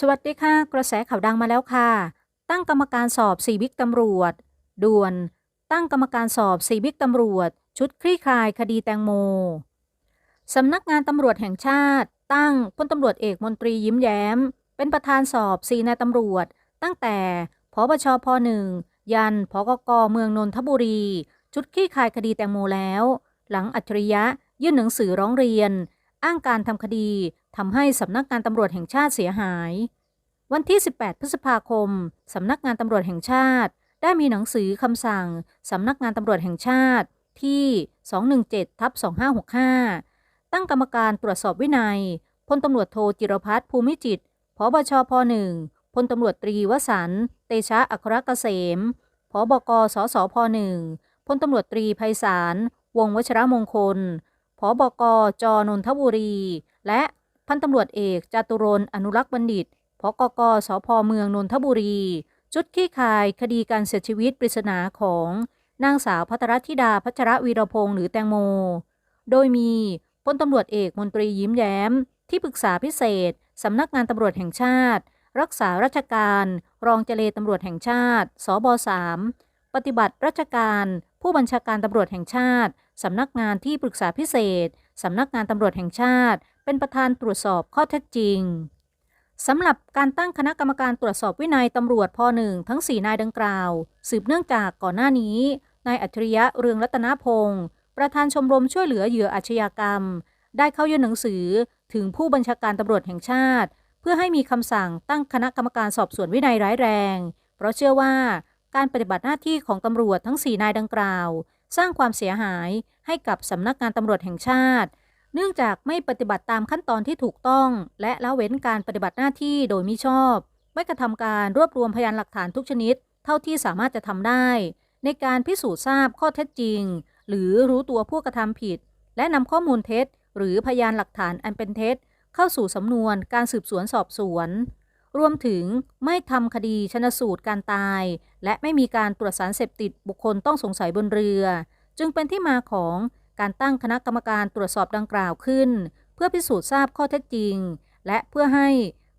สวัสดีค่ะ กระแสข่าวดังมาแล้วค่ะ ตั้งกรรมการสอบสี่บิ๊กตำรวจ ด่วน ตั้งกรรมการสอบสี่บิ๊กตำรวจ ชุดคลี่คลายคดีแตงโมสำนักงานตำรวจแห่งชาติ ตั้งพลตำรวจเอกมนตรียิ้มแย้ม เป็นประธานสอบสี่นายตำรวจ ตั้งแต่พบชพหนึ่งยันพกกเมืองนนทบุรี ชุดคลี่คลายคดีแตงโมแล้ว หลังอัจฉริยะยื่นหนังสือร้องเรียน อ้างการทำคดี ทำให้สำนักงานตำรวจแห่งชาติเสียหาย วันที่ 18 พฤษภาคม สำนักงานตำรวจแห่งชาติ ได้มีหนังสือคำสั่ง สำนักงานตำรวจแห่งชาติที่ 217ทับ2565 ตั้งกรรมการตรวจสอบวินัย พลตำรวจโทจิรพัฒน์ภูมิจิตรผบชพหนึ่งพลตำรวจตรีวสันต์เตชะอัครเกษมผบกสสพหนึ่งพลตำรวจตรีไพศาลวงศ์วชรมงคลผบกจนนทบุรี และ พันตำรวจเอกจตุรนอนุรักษ์บัณฑิตพกกสพเมืองนนทบุรี จุดขี้คายคดีการเสียชีวิตปริศนาของนางสาวพัทรธิดาพัชรวีรพงษ์หรือแตงโม โดยมีพลตำรวจเอกมนตรียิ้มแย้ม ที่ปรึกษาพิเศษสำนักงานตำรวจแห่งชาติ รักษาราชการ รองเจเลตำรวจแห่งชาติ สบ3ปฏิบัติราชการ ผู้บัญชาการตำรวจแห่งชาติสำนักงานที่ปรึกษาพิเศษสำนักงานตำรวจแห่งชาติ เป็นประธานตรวจสอบข้อเท็จจริงสำหรับการตั้งคณะกรรมการตรวจสอบวินัยตำรวจพหนึ่งทั้ง 4 นายดังกล่าว สืบเนื่องจากก่อนหน้านี้ นายอัจฉริยะเรืองรัตนพงศ์ประธานชมรมช่วยเหลือเหยื่ออาชญากรรม ได้เข้ายื่นหนังสือถึงผู้บัญชาการตำรวจแห่งชาติ เพื่อให้มีคำสั่งตั้งคณะกรรมการสอบสวนวินัยร้ายแรง เพราะเชื่อว่าการปฏิบัติหน้าที่ของตำรวจทั้ง 4 นายดังกล่าว สร้างความเสียหายให้กับสำนักงานตำรวจแห่งชาติ เนื่องจากไม่ปฏิบัติตามขั้นตอนที่ถูกต้อง และละเว้นการปฏิบัติหน้าที่โดยมิชอบ ไม่กระทำการรวบรวมพยานหลักฐานทุกชนิด เท่าที่สามารถจะทำได้ ในการพิสูจน์ทราบข้อเท็จจริง หรือรู้ตัวผู้กระทำผิด และนำข้อมูลเท็จ หรือพยานหลักฐานอันเป็นเท็จ เข้าสู่สำนวนการสืบสวนสอบสวน รวมถึงไม่ทำคดีชนสูตรการตาย และไม่มีการตรวจสารเสพติดบุคคลต้องสงสัยบนเรือ จึงเป็นที่มาของ การตั้งคณะกรรมการตรวจสอบดังกล่าวขึ้น เพื่อพิสูจน์ทราบข้อเท็จจริง และเพื่อให้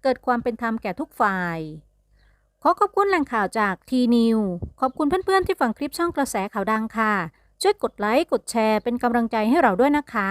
เกิดความเป็นธรรมแก่ทุกฝ่าย ขอขอบคุณแหล่งข่าวจากทีนิวขอบคุณเพื่อนๆที่ฟังคลิปช่องกระแสข่าวดังค่ะ ช่วยกดไลค์กดแชร์เป็นกำลังใจให้เราด้วยนะคะ